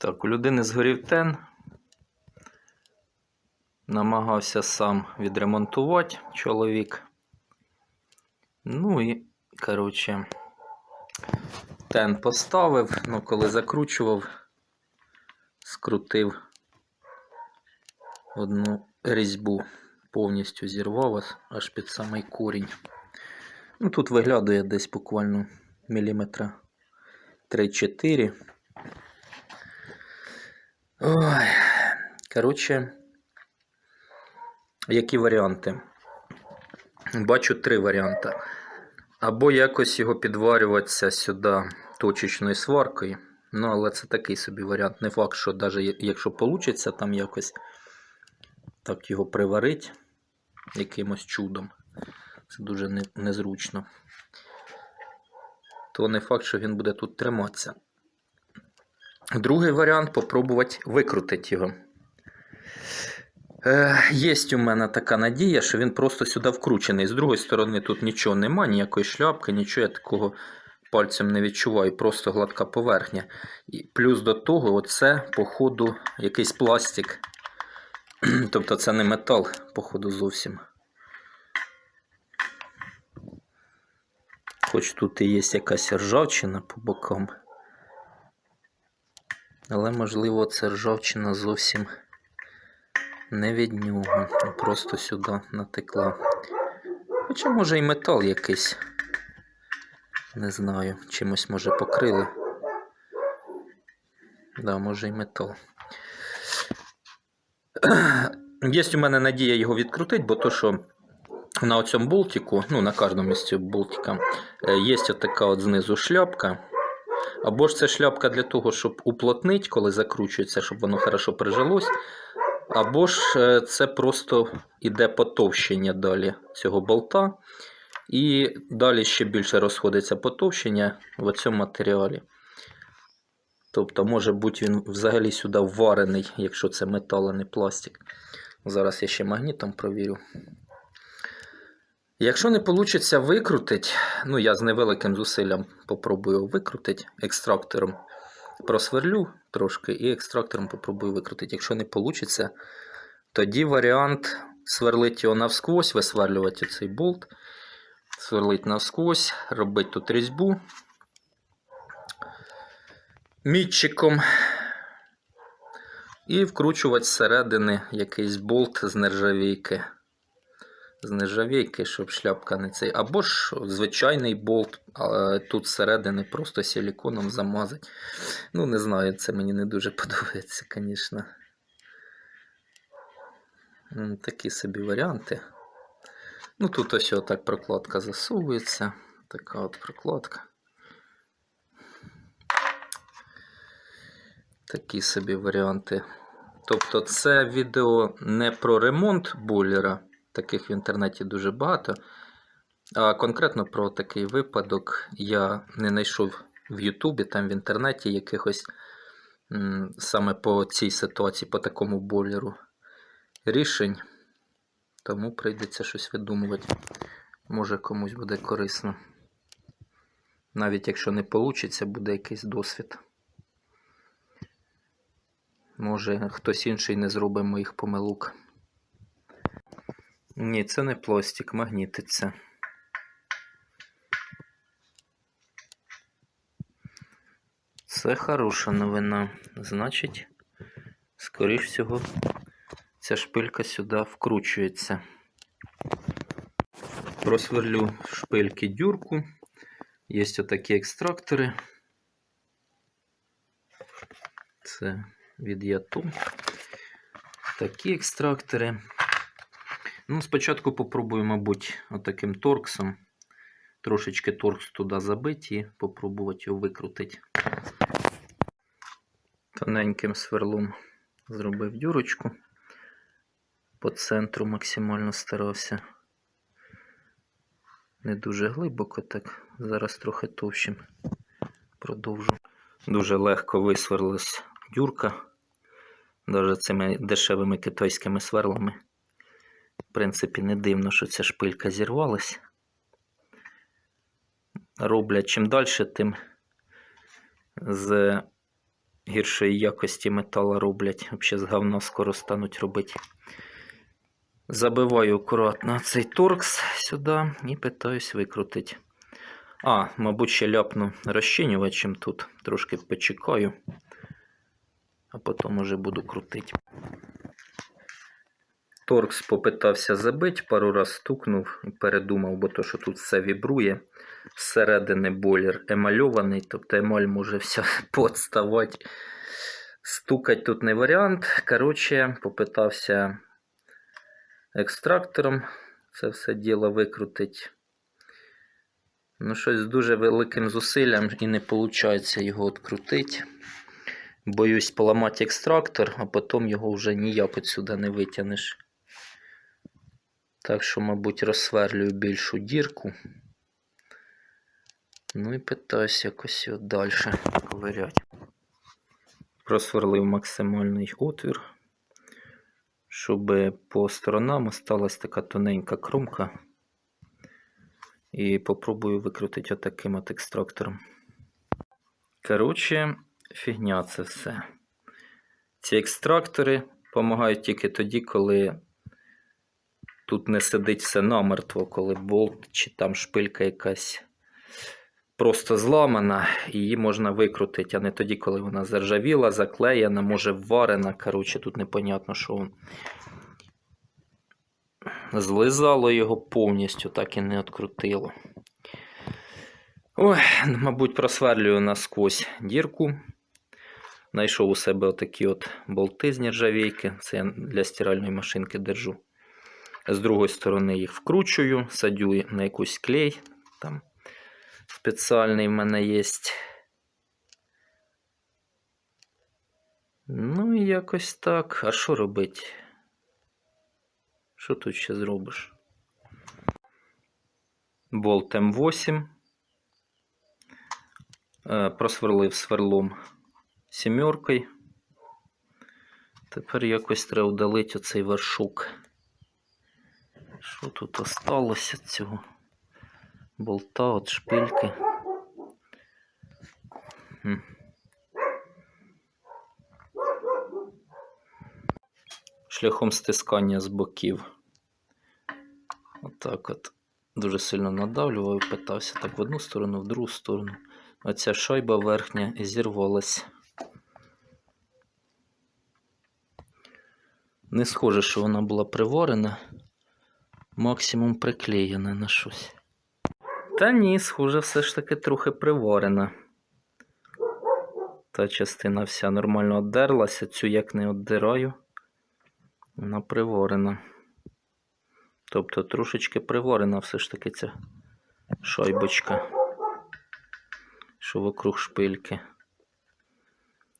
Так, у людини згорів тен. Намагався сам відремонтувати чоловік. Ну і, коротше, тен поставив, ну коли закручував, скрутив одну різьбу, повністю зірвав аж- під самий корінь. Ну, тут виглядає десь буквально міліметра 3-4. Ой. Коротше, які варіанти? Бачу три варіанти. Або якось його підварюватися сюди точечною сваркою. Ну, але це такий собі варіант. Не факт, що навіть якщо вийде там якось так його приварити якимось чудом. Це дуже не- незручно. То не факт, що він буде тут триматися. Другий варіант попробувати викрутити його. Е, є у мене така надія, що він просто сюди вкручений. З другої сторони, тут нічого нема, ніякої шляпки, нічого я такого пальцем не відчуваю, просто гладка поверхня. І плюс до того, оце, походу, якийсь пластик. тобто це не метал, походу, зовсім. Хоч тут і є якась ржавчина по бокам. Але, можливо, це ржавчина зовсім не від нього. Просто сюди натекла. Хоча, може, і метал якийсь. Не знаю, чимось може покрили. Да, може і метал. Є у мене надія його відкрутити, бо то, що на цьому болтику, ну на кожному місці болтика, е, є така от знизу шляпка. Або ж це шляпка для того, щоб уплотнити, коли закручується, щоб воно хорошо прижилось. Або ж е, це просто іде потовщення далі цього болта. І далі ще більше розходиться потовщення в цьому матеріалі. Тобто, може бути він взагалі сюди вварений, якщо це метал, а не пластик. Зараз я ще магнітом провірю. Якщо не вийде викрутити, ну я з невеликим зусиллям попробую викрутити екстрактором. Просверлю трошки і екстрактором попробую викрутити. Якщо не вийде, тоді варіант сверлити його навсквозь, висверлювати цей болт, сверлити навсквозь, робити тут різьбу мітчиком і вкручувати зсередини якийсь болт з нержавійки. З нержавійки, щоб шляпка не цей. Або ж звичайний болт, а тут зсередини просто силіконом замазати. Ну, не знаю, це мені не дуже подобається, звісно. Такі собі варіанти. Ну, тут ось отак прокладка засовується. Така от прокладка. Такі собі варіанти. Тобто, це відео не про ремонт бойлера, таких в інтернеті дуже багато. А конкретно про такий випадок я не знайшов в Ютубі, там в інтернеті якихось саме по цій ситуації, по такому бойлеру рішень. Тому прийдеться щось видумувати. Може комусь буде корисно. Навіть якщо не вийде, буде якийсь досвід. Може, хтось інший не зробить моїх помилок. Ні, це не пластик, магнітиться. Це хороша новина. Значить, скоріш всього, ця шпилька сюди вкручується. Просверлю шпильки дюрку. Є отакі екстрактори. Це від Яту. Такі екстрактори. Ну, спочатку попробую, мабуть, отаким торксом. Трошечки торкс туди забити і попробувати його викрутити. Тоненьким сверлом зробив дюрочку. По центру максимально старався. Не дуже глибоко, так. Зараз трохи товщим продовжу. Дуже легко висверлилась дюрка. Навіть цими дешевими китайськими сверлами. В принципі, не дивно, що ця шпилька зірвалась. Роблять чим далі, тим з гіршої якості метала роблять. Взагалі з говна скоро стануть робити. Забиваю акуратно цей торкс сюди і питаюсь викрутити. А, мабуть, ще ляпну розчинювачем тут. Трошки почекаю, а потім уже буду крутити. Торкс попитався забити, пару раз стукнув і передумав, бо то, що тут все вібрує. Зсередини бойлер емальований, тобто емаль може вся подставати. Стукать тут не варіант. Коротше, попитався екстрактором це все діло викрутить. Ну, щось з дуже великим зусиллям і не виходить його відкрутити. Боюсь поламати екстрактор, а потім його вже ніяк отсюди не витягнеш. Так що, мабуть, розсверлюю більшу дірку. Ну і питаюсь якось далі ковиряти. Просверлив максимальний отвір, щоб по сторонам осталась така тоненька кромка. І попробую викрутити отаким от екстрактором. Коротше, фігня це все. Ці екстрактори допомагають тільки тоді, коли тут не сидить все намертво, коли болт чи там шпилька якась просто зламана, її можна викрутити, а не тоді, коли вона заржавіла, заклеєна, може вварена. Коротше, тут непонятно, що злизало його повністю, так і не відкрутило. Ой, мабуть, просверлюю насквозь дірку. Знайшов у себе отакі от болти з нержавійки. Це я для стиральної машинки держу. З другої сторони їх вкручую, садю на якийсь клей. Там спеціальний в мене є. Ну і якось так. А що робити? Що тут ще зробиш? Болт М8. Е, Просверлив сверлом сімеркою. Тепер якось треба удалити оцей вершок. Що тут осталося цього болта от шпильки? Шляхом стискання з боків. Отак от. Дуже сильно надавлював, питався так в одну сторону, в другу сторону. Оця шайба верхня зірвалась. Не схоже, що вона була приварена, максимум приклеєна на щось. Та ні, схоже, все ж таки трохи приварена. Та частина вся нормально оддерлася, цю як не оддираю, вона приварена. Тобто трошечки приварена все ж таки ця шайбочка, що вокруг шпильки.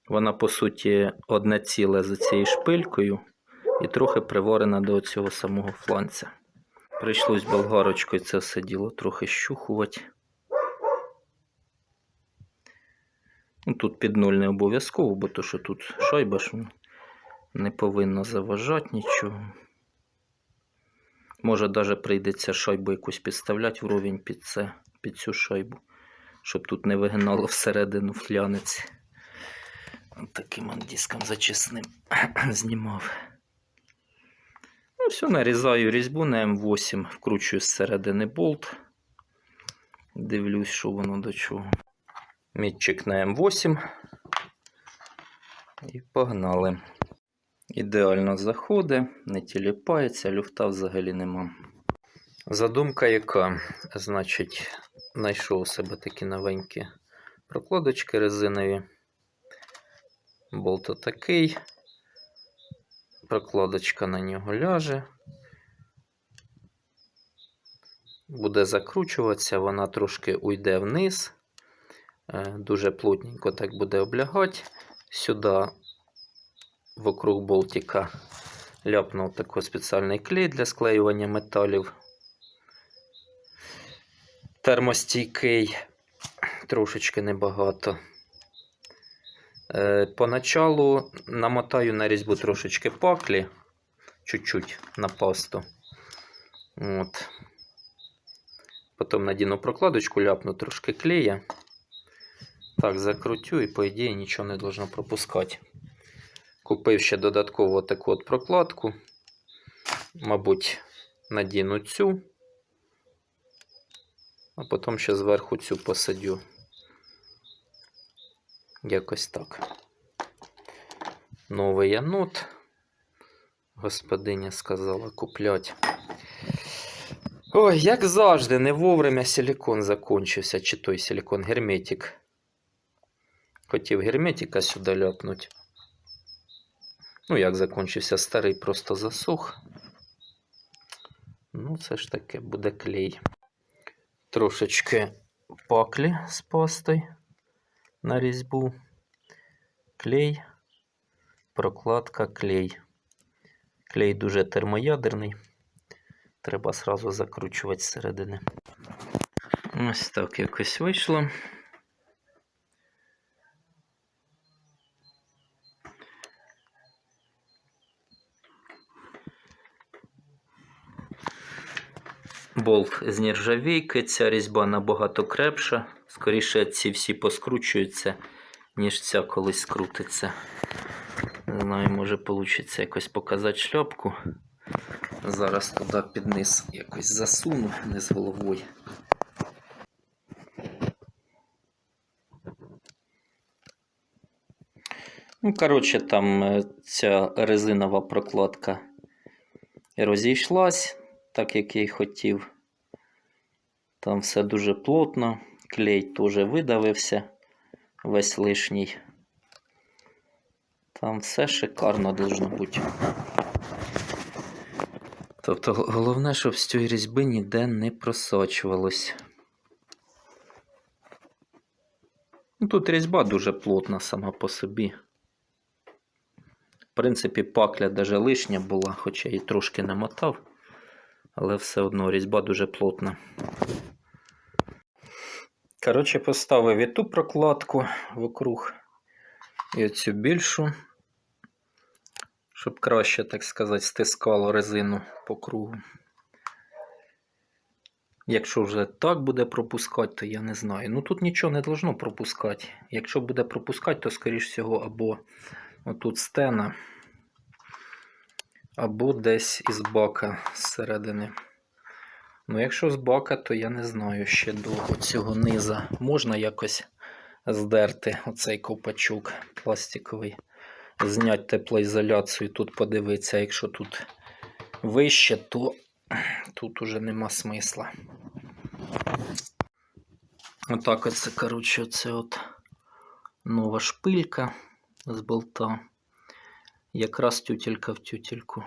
Вона, по суті, одне ціле за цією шпилькою і трохи приварена до цього самого фланця. Прийшлось болгарочкою це все діло трохи щухувати. Ну, тут під нуль не обов'язково, бо то, що тут шайба ж не повинна заважати нічого. Може, навіть прийдеться шайбу якусь підставляти вровень під це, під цю шайбу, щоб тут не вигинало всередину флянець. Таким диском зачисним знімав. Все, нарізаю різьбу на М8, вкручую зсередини болт. Дивлюсь, що воно до чого. Мітчик на М8. І погнали. Ідеально заходить, не тіліпається, люфта взагалі нема. Задумка яка? Значить, знайшов у себе такі новенькі прокладочки резинові. Болт отакий. Прокладочка на нього ляже. Буде закручуватися, вона трошки уйде вниз. Е, Дуже плотненько так буде облягати. Сюди вокруг болтика ляпнув такий спеціальний клей для склеювання металів. Термостійкий, трошечки небагато. Е, Поначалу намотаю на різьбу трошечки паклі, чуть-чуть на пасту. От. Потім надіну прокладочку, ляпну трошки клея. Так, закрутю і, по ідеї, нічого не должно пропускати. Купив ще додатково таку от прокладку. Мабуть, надіну цю. А потім ще зверху цю посадю. Якось так. Новий анод. Господиня сказала куплять. Ой, як завжди, не вовремя силикон закончився, чи той силикон герметик. Хотів герметика сюди ляпнуть. Ну, як закончився старий, просто засух. Ну, це ж таке буде клей. Трошечки паклі з пастою на різьбу. Клей, прокладка, клей. Клей дуже термоядерний. Треба сразу закручувати зсередини. Ось так якось вийшло. Болт з нержавійки, ця різьба набагато крепша. Скоріше ці всі поскручуються, ніж ця колись скрутиться. Не знаю, може вийде якось показати шляпку. Зараз туди під низ якось засуну, не з головою. Ну, коротше, там е, ця резинова прокладка розійшлась, так як я й хотів. Там все дуже плотно, клей теж видавився весь лишній. Там все шикарно должно бути. Тобто головне, щоб з цієї різьби ніде не просочувалось. Ну, тут різьба дуже плотна сама по собі. В принципі, пакля даже лишня була, хоча і трошки намотав, але все одно різьба дуже плотна. Коротше, поставив і ту прокладку вокруг і оцю більшу, щоб краще, так сказати, стискало резину по кругу. Якщо вже так буде пропускати, то я не знаю. Ну тут нічого не должно пропускати. Якщо буде пропускати, то скоріш всього або отут стена, або десь із бака зсередини. Ну, якщо з бака, то я не знаю ще до цього низа. Можна якось здерти оцей ковпачок пластиковий, зняти теплоізоляцію, тут подивитися. Якщо тут вище, то тут уже нема смисла. Отак оце, коротше, оце от нова шпилька з болта. Якраз тютелька в тютельку.